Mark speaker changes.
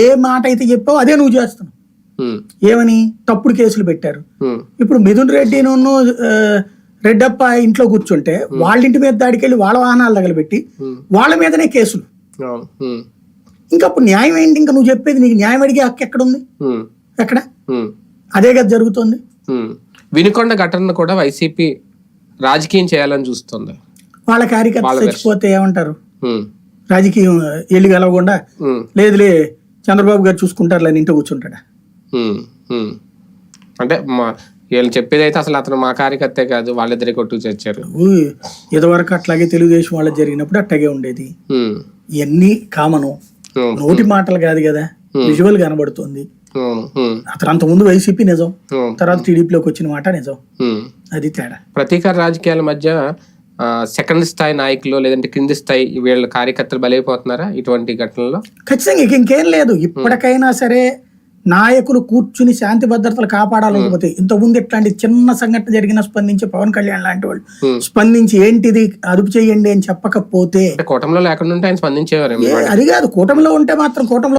Speaker 1: ఏ మాట అయితే చెప్పావో అదే నువ్వు చేస్తున్నావు. ఏమని? తప్పుడు కేసులు పెట్టారు. ఇప్పుడు మిథున్ రెడ్డి నన్ను రెడ్డప్ప ఇంట్లో కూర్చుంటే వాళ్ళ ఇంటి మీద దాడికి వెళ్ళి వాళ్ళ వాహనాలు తగలబెట్టి వాళ్ళ మీదనే కేసులు. ఇంకా అప్పుడు న్యాయం ఏంటి? ఇంకా నువ్వు చెప్పేది నీకు న్యాయం అడిగే హక్కు ఎక్కడుంది?
Speaker 2: ఉమ్,
Speaker 1: ఎక్కడ? అదే కదా జరుగుతుంది.
Speaker 2: వినుకొండ ఘటనను కూడా వైసీపీ రాజకీయం చేయాలని చూస్తుంది.
Speaker 1: వాళ్ళ కార్యకర్త చచ్చిపోతే ఏమంటారు? రాజకీయం ఎల్లి కలవకుండా లేదులే చంద్రబాబు గారు చూసుకుంటారు లేని ఇంట్లో కూర్చుంటాడా.
Speaker 2: అంటే మా వీళ్ళు చెప్పేది అయితే అసలు అతను మా కార్యకర్తే కాదు వాళ్ళిద్దరే కొట్టుకు చచ్చారు
Speaker 1: ఇదివరకు అట్లాగే తెలుగుదేశం వాళ్ళకి జరిగినప్పుడు అట్లాగే ఉండేది. ఇవన్నీ కామను. నోటి మాటలు కాదు కదా విజువల్ కనబడుతుంది. అతను అంతకుముందు వైసీపీ నిజం తర్వాత టీడీపీలోకి వచ్చిన మాట నిజం. అది తేడా.
Speaker 2: ప్రతీకార రాజకీయాల మధ్య సెకండ్ స్థాయి నాయకులు లేదంటే కింది స్థాయి వీళ్ళ కార్యకర్తలు బలైపోతున్నారా ఇటువంటి ఘటనల్లో?
Speaker 1: ఖచ్చితంగా ఇక లేదు. ఇప్పటికైనా సరే నాయకులు కూర్చుని శాంతి భద్రతలు కాపాడాలనుకోకపోతే ఇంతకుముందు ఇట్లాంటి చిన్న సంఘటన జరిగిన స్పందించి పవన్ కళ్యాణ్ లాంటి వాళ్ళు. స్పందించి ఏంటిది అదుపు చేయండి అని చెప్పకపోతే
Speaker 2: కూటమిలో లేకుండా ఉంటే ఆయన స్పందించేవారు
Speaker 1: అది కాదు. కూటమిలో ఉంటే మాత్రం కూటమిలో